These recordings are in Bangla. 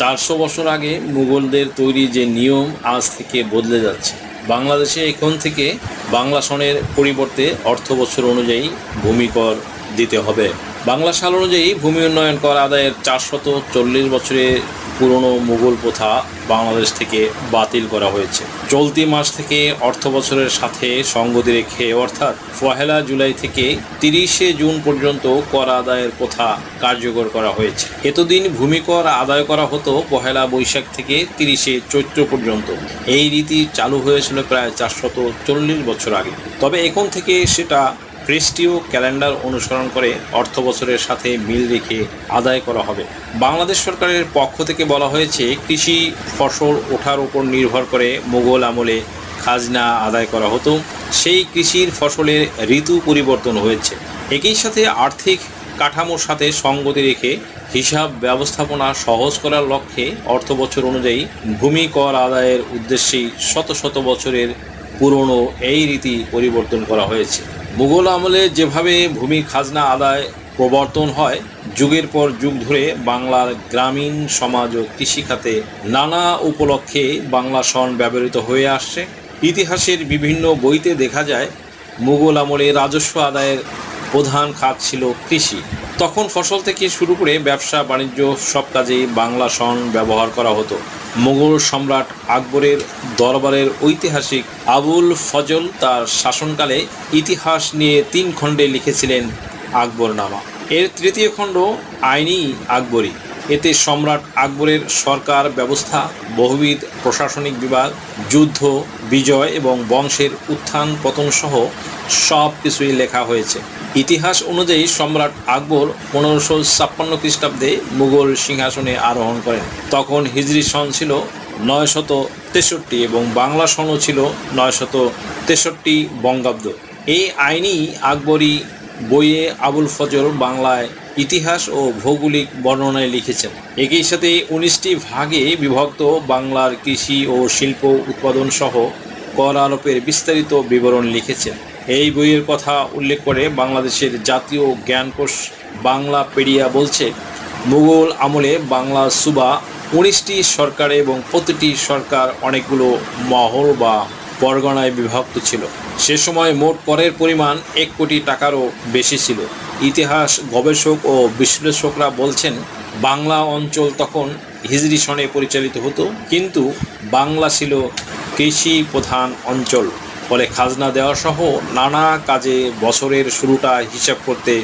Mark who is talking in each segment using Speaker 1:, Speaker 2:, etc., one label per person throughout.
Speaker 1: চারশো বছর আগে মুঘলদের তৈরি যে নিয়ম আজ থেকে বদলে যাচ্ছে। বাংলাদেশে এখন থেকে বাংলা সনের পরিবর্তে অর্থ বছর অনুযায়ী ভূমিকর দিতে হবে। বাংলা সাল অনুযায়ী ভূমি উন্নয়ন কর আদায়ের চারশত চল্লিশ বছরের পুরনো মুঘল প্রথা বাংলাদেশ থেকে বাতিল করা হয়েছে। চলতি মাস থেকে অর্থ বছরের সাথে সঙ্গতি রেখে, অর্থাৎ পহেলা জুলাই থেকে তিরিশে জুন পর্যন্ত কর আদায়ের প্রথা কার্যকর করা হয়েছে। এতদিন ভূমি কর আদায় করা হতো পহেলা বৈশাখ থেকে তিরিশে চৈত্র পর্যন্ত। এই রীতি চালু হয়েছিল প্রায় চারশত চল্লিশ বছর আগে। তবে এখন থেকে সেটা খ্রিস্টীয় ক্যালেন্ডার অনুসরণ করে অর্থ বছরের সাথে মিল রেখে আদায় করা হবে। বাংলাদেশ সরকারের পক্ষ থেকে বলা হয়েছে, কৃষি ফসল ওঠার উপর নির্ভর করে মোগল আমলে খাজনা আদায় করা হতো। সেই কৃষির ফসলের ঋতু পরিবর্তন হয়েছে। একই সাথে আর্থিক কাঠামোর সাথে সঙ্গতি রেখে হিসাব ব্যবস্থাপনা সহজ করার লক্ষ্যে অর্থ বছর অনুযায়ী ভূমি কর আদায়ের উদ্দেশ্যেই শত শত বছরের পুরনো এই রীতি পরিবর্তন করা হয়েছে। মুঘল আমলে যেভাবে ভূমি খাজনা আদায় প্রবর্তন হয়, যুগের পর যুগ ধরে বাংলার গ্রামীণ সমাজ ও কৃষিখাতে নানা উপলক্ষে বাংলা সন ব্যবহৃত হয়ে আসছে। ইতিহাসের বিভিন্ন বইতে দেখা যায়, মুঘল আমলে রাজস্ব আদায়ের প্রধান খাত ছিল কৃষি। তখন ফসল থেকে শুরু করে ব্যবসা, বাণিজ্য সব কাজেই বাংলা সন ব্যবহার করা হতো। মোগল সম্রাট আকবরের দরবারের ঐতিহাসিক আবুল ফজল তার শাসনকালে ইতিহাস নিয়ে তিন খণ্ডে লিখেছিলেন আকবরনামা। এর তৃতীয় খণ্ড আইনি আকবরী। এতে সম্রাট আকবরের সরকার ব্যবস্থা, বহুবিধ প্রশাসনিক বিভাগ যুদ্ধ, বিজয় এবং বংশের উত্থান পতন সহ সব কিছুই লেখা হয়েছে। ইতিহাস অনুযায়ী সম্রাট আকবর পনেরোশো ছাপ্পান্ন খ্রিস্টাব্দে মুঘল সিংহাসনে আরোহণ করেন। তখন হিজরি সন ছিল নয়শত তেষট্টি এবং বাংলা সনও ছিল নয়শত তেষট্টি বঙ্গাব্দ। এই আইনি আকবরী বইয়ে আবুল ফজল বাংলায় ইতিহাস ও ভৌগোলিক বর্ণনায় লিখেছেন। একই সাথে উনিশটি ভাগে বিভক্ত বাংলার কৃষি ও শিল্প উৎপাদন সহ কর আরোপের বিস্তারিত বিবরণ লিখেছেন। এই বইয়ের কথা উল্লেখ করে বাংলাদেশের জাতীয় জ্ঞানকোষ বাংলা পেডিয়া বলছে, মুঘল আমলে বাংলা সুবা উনিশটি সরকার এবং প্রতিটি সরকার অনেকগুলো মহল বা পরগনায় বিভক্ত ছিল। সে সময় মোট করের পরিমাণ এক কোটি টাকারও বেশি ছিল। ইতিহাস গবেষক ও বিশ্লেষকরা বলছেন, বাংলা অঞ্চল তখন হিজরি সনে পরিচালিত হতো, কিন্তু বাংলা ছিল কৃষি প্রধান অঞ্চল। ফলে খাজনা দেওয়া সহ নানা কাজে বছরের শুরুটা হিসাব করতে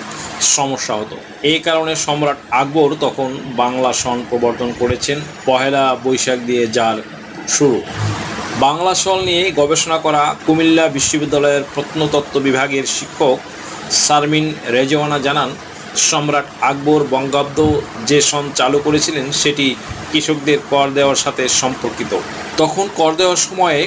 Speaker 1: সমস্যা হতো। এই কারণে সম্রাট আকবর তখন বাংলা সন প্রবর্তন করেছেন পহেলা বৈশাখ দিয়ে যার শুরু। বাংলা সল নিয়ে গবেষণা করা কুমিল্লা বিশ্ববিদ্যালয়ের প্রত্নতত্ত্ব বিভাগের শিক্ষক শারমিন রেজওয়ানা জানান, সম্রাট আকবর বঙ্গাব্দ যে সন চালু করেছিলেন সেটি কৃষকদের কর দেওয়ার সাথে সম্পর্কিত। তখন কর দেওয়ার সময়ে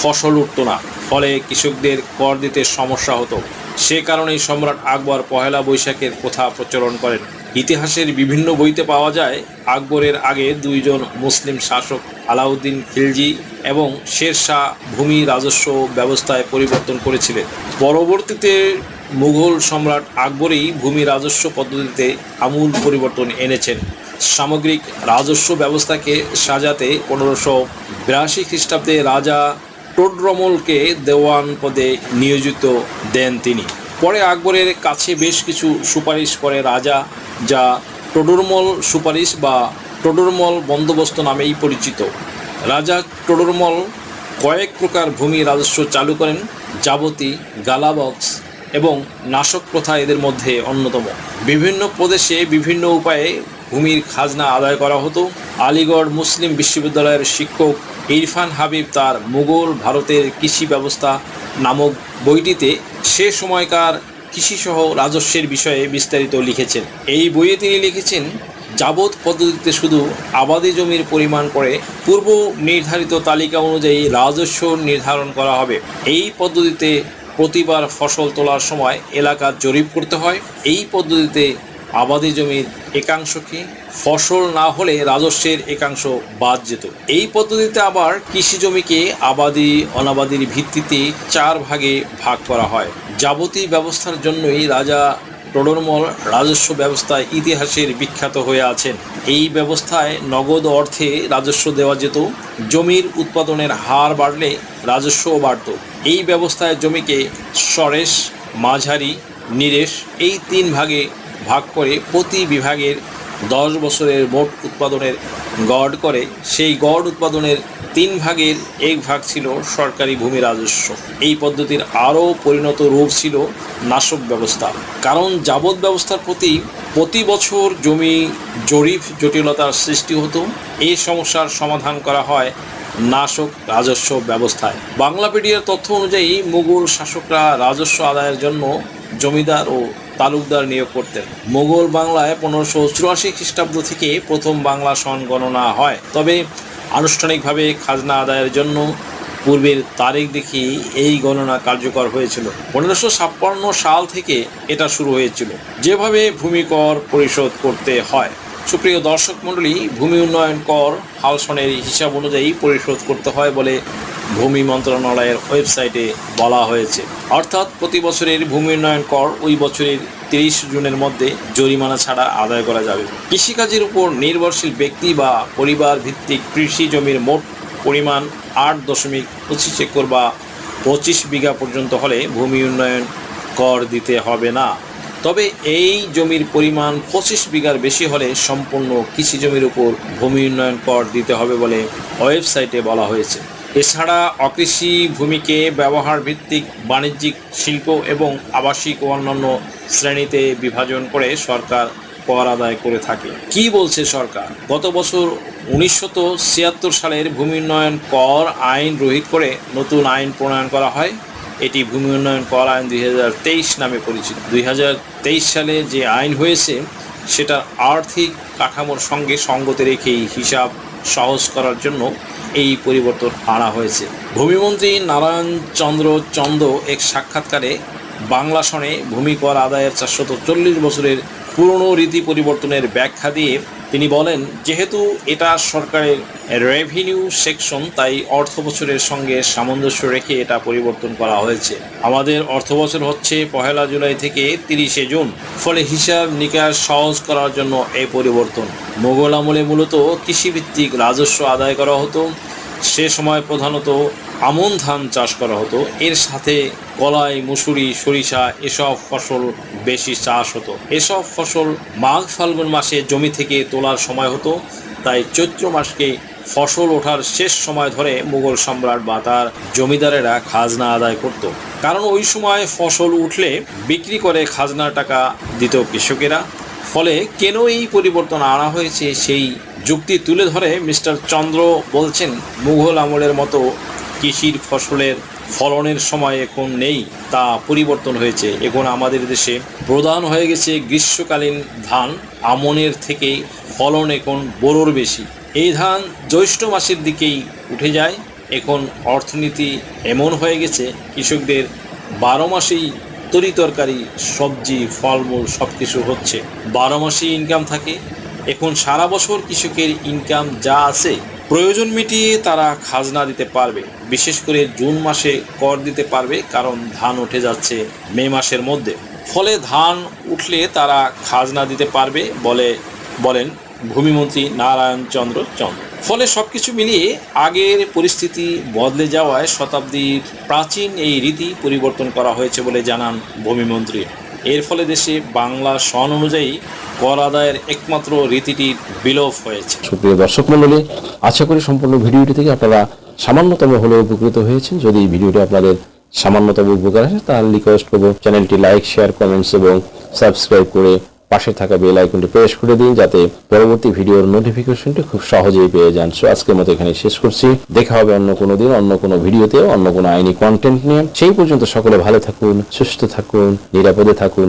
Speaker 1: ফসল উঠত না। ফলে কৃষকদের কর দিতে সমস্যা হতো। সে কারণেই সম্রাট আকবর পহেলা বৈশাখের প্রথা প্রচলন করেন। ইতিহাসের বিভিন্ন বইতে পাওয়া যায়, আকবরের আগে দুইজন মুসলিম শাসক আলাউদ্দিন খিলজি এবং শের শাহ ভূমি রাজস্ব ব্যবস্থায় পরিবর্তন করেছিলেন। পরবর্তীতে মুঘল সম্রাট আকবরই ভূমি রাজস্ব পদ্ধতিতে আমূল পরিবর্তন এনেছেন। সামগ্রিক রাজস্ব ব্যবস্থাকে সাজাতে পনেরোশো বিরাশি খ্রিস্টাব্দে রাজা টোডরমলকে দেওয়ান পদে নিয়োজিত দেন তিনি। পরে আকবরের কাছে বেশ কিছু সুপারিশ করে রাজা, যা টোডরমল সুপারিশ বা টোডরমল বন্দোবস্ত নামেই পরিচিত। রাজা টোডরমল কয়েক প্রকার ভূমি রাজস্ব চালু করেন, যাবতী, গালাবক্স এবং নাশক প্রথা এদের মধ্যে অন্যতম। বিভিন্ন প্রদেশে বিভিন্ন উপায়ে ভূমির খাজনা আদায় করা হতো। আলিগড় মুসলিম বিশ্ববিদ্যালয়ের শিক্ষক ইরফান হাবিব তার মুঘল ভারতের কৃষি ব্যবস্থা নামক বইটিতে সে সময়কার কৃষিসহ রাজস্বের বিষয়ে বিস্তারিত লিখেছেন। এই বইয়ে তিনি লিখেছেন, যাবৎ পদ্ধতিতে শুধু আবাদি জমির পরিমাণ করে পূর্ব নির্ধারিত তালিকা অনুযায়ী রাজস্ব নির্ধারণ করা হবে। এই পদ্ধতিতে প্রতিবার ফসল তোলার সময় এলাকা জরিপ করতে হয়। এই পদ্ধতিতে আবাদি জমির একাংশকে ফসল না হলে রাজস্বের একাংশ বাদ যেত। এই পদ্ধতিতে আবার কৃষি জমিকে আবাদি, অনাবাদির ভিত্তিতে চার ভাগে ভাগ করা হয়। যাবতীয় ব্যবস্থার জন্যই রাজা টোডরমল রাজস্ব ব্যবস্থায় ইতিহাসের বিখ্যাত হয়ে আছেন। এই ব্যবস্থায় নগদ অর্থে রাজস্ব দেওয়া যেত। জমির উৎপাদনের হার বাড়লে রাজস্বও বাড়ত। এই ব্যবস্থায় জমিকে সরেশ, মাঝারি, নিরেশ এই তিন ভাগে ভাগ করে প্রতি বিভাগের দশ বছরের মোট উৎপাদনের গড় করে, সেই গড় উৎপাদনের তিন ভাগের এক ভাগ ছিল সরকারি ভূমি রাজস্ব। এই পদ্ধতির আরও পরিণত রূপ ছিল নাশক ব্যবস্থা। কারণ যাবত ব্যবস্থার প্রতি প্রতি বছর জমি জরিপ জটিলতার সৃষ্টি হতো। এই সমস্যার সমাধান করা হয় নাশক রাজস্ব ব্যবস্থায়। বাংলাপিডিয়ার তথ্য অনুযায়ী মুঘল শাসকরা রাজস্ব আদায়ের জন্য জমিদার ও তালুকদার নিয়োগ করতেন। মোগল বাংলায় পনেরোশো চুরাশি খ্রিস্টাব্দ থেকে প্রথম বাংলা সন গণনা হয়। তবে আনুষ্ঠানিকভাবে খাজনা আদায়ের জন্য পূর্বের তারিখ দেখি এই গণনা কার্যকর হয়েছিল। পনেরোশো ছাপ্পান্ন সাল থেকে এটা শুরু হয়েছিল। যেভাবে ভূমি কর পরিশোধ করতে হয়। সুপ্রিয় দর্শক মণ্ডলী, ভূমি উন্নয়ন কর হালসনের হিসাব অনুযায়ী পরিশোধ করতে হয় বলে ভূমি মন্ত্রণালয়ের ওয়েবসাইটে বলা হয়েছে। অর্থাৎ প্রতি বছরের ভূমি উন্নয়ন কর ওই বছরের তিরিশ জুনের মধ্যে জরিমানা ছাড়া আদায় করা যাবে। কৃষিকাজের উপর নির্ভরশীল ব্যক্তি বা পরিবার ভিত্তিক কৃষি জমির মোট পরিমাণ আট দশমিক পঁচিশ একর বা পঁচিশ বিঘা পর্যন্ত হলে ভূমি উন্নয়ন কর দিতে হবে না। তবে এই জমির পরিমাণ পঁচিশ বিঘার বেশি হলে সম্পূর্ণ কৃষি জমির উপর ভূমি উন্নয়ন কর দিতে হবে বলে ওয়েবসাইটে বলা হয়েছে। এছাড়া অকৃষি ভূমিকে ব্যবহার ভিত্তিক বাণিজ্যিক শিল্প এবং আবাসিক ও অন্যান্য শ্রেণীতে বিভাজন করে সরকার কর আদায় করে থাকে। কি বলছে সরকার? গত বছর ছিয়াত্তর সালের ভূমি উন্নয়ন কর আইন রহিত করে নতুন আইন প্রণয়ন করা হয়। এটি ভূমি উন্নয়ন কর আইন দুই হাজার তেইশ নামে পরিচিত। দুই হাজার তেইশ সালে যে আইন হয়েছে, সেটা আর্থিক কাঠামোর সঙ্গে সঙ্গতি রেখেই হিসাব সহজ করার জন্য এই পরিবর্তন আনা হয়েছে। ভূমিমন্ত্রী নারায়ণ চন্দ্র চন্দ এক সাক্ষাৎকারে বাংলা সনে ভূমি কর আদায়ের চারশত চল্লিশ বছরের পুরনো রীতি পরিবর্তনের ব্যাখ্যা দিয়ে তিনি বলেন, যেহেতু এটা সরকারের রেভিনিউ সেকশন তাই অর্থ বছরের সঙ্গে সামঞ্জস্য রেখে এটা পরিবর্তন করা হয়েছে। আমাদের অর্থ বছর হচ্ছে পহেলা জুলাই থেকে তিরিশে জুন, ফলে হিসাব নিকাশ সহজ করার জন্য এই পরিবর্তন। মোগল আমলে মূলত কৃষিভিত্তিক রাজস্ব আদায় করা হতো। সে সময় প্রধানত আমন ধান চাষ করা হতো। এর সাথে কলাই, মুসুরি, সরিষা এসব ফসল বেশি চাষ হতো। এসব ফসল মাঘ ফাল্গুন মাসে জমি থেকে তোলার সময় হতো। তাই চৈত্র মাসকে ফসল ওঠার শেষ সময় ধরে মুঘল সম্রাট বা তার জমিদারেরা খাজনা আদায় করত। কারণ ওই সময় ফসল উঠলে বিক্রি করে খাজনার টাকা দিত কৃষকেরা। ফলে কেন এই পরিবর্তন আনা হয়েছে সেই যুক্তি তুলে ধরে মিস্টার চন্দ্র বলছেন, মুঘল আমলের মতো কৃষির ফসলের ফলনের সময় এখন নেই, তা পরিবর্তন হয়েছে। এখন আমাদের দেশে প্রধান হয়ে গেছে গ্রীষ্মকালীন ধান। আমনের থেকে ফলন এখন বোরোর বেশি। এই ধান জ্যৈষ্ঠ মাসের দিকেই উঠে যায়। এখন অর্থনীতি এমন হয়ে গেছে, কৃষকদের বারো মাসেই তরি তরকারি, সবজি, ফলমূল সব কিছু হচ্ছে। বারো মাসেই ইনকাম থাকে এখন সারা বছর কৃষকের ইনকাম যা আছে, প্রয়োজন মিটিয়ে তারা খাজনা দিতে পারবে। বিশেষ করে জুন মাসে কর দিতে পারবে, কারণ ধান উঠে যাচ্ছে মে মাসের মধ্যে। ফলে ধান উঠলে তারা খাজনা দিতে পারবে বলে বলেন ভূমিমন্ত্রী নারায়ণ চন্দ্র চন্দ্র ফলে সব কিছু মিলিয়ে আগের পরিস্থিতি বদলে যাওয়ায় শতাব্দীর প্রাচীন এই রীতি পরিবর্তন করা হয়েছে বলে জানান ভূমিমন্ত্রী। এর ফলে দেশে বাংলা সন অনুযায়ী কর আদায়ের একমাত্র রীতিটি বিলোপ হয়েছে।
Speaker 2: সুপ্রিয় দর্শক মন্ডলী আশা করি সম্পূর্ণ ভিডিওটি থেকে আপনারা সামান্যতম হলেও উপকৃত হয়েছেন। যদি এই ভিডিওটি আপনাদের সামান্যতম উপকার আসে, তাহলে রিকোয়েস্ট করব চ্যানেলটি লাইক শেয়ার কমেন্টস এবং সাবস্ক্রাইব করে পাশে থাকা বেল আইকনটি প্রেস করে দিন যাতে পরবর্তী ভিডিওর নোটিফিকেশনটি খুব সহজেই পেয়ে যান। সো আজকের মতো এখানে শেষ করছি। দেখা হবে অন্য কোনো দিন, অন্য কোনো ভিডিওতে, অন্য কোনো আইনি কন্টেন্ট নিয়ে। সেই পর্যন্ত সকলে ভালো থাকুন, সুস্থ থাকুন, নিরাপদে থাকুন।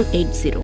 Speaker 3: eight zero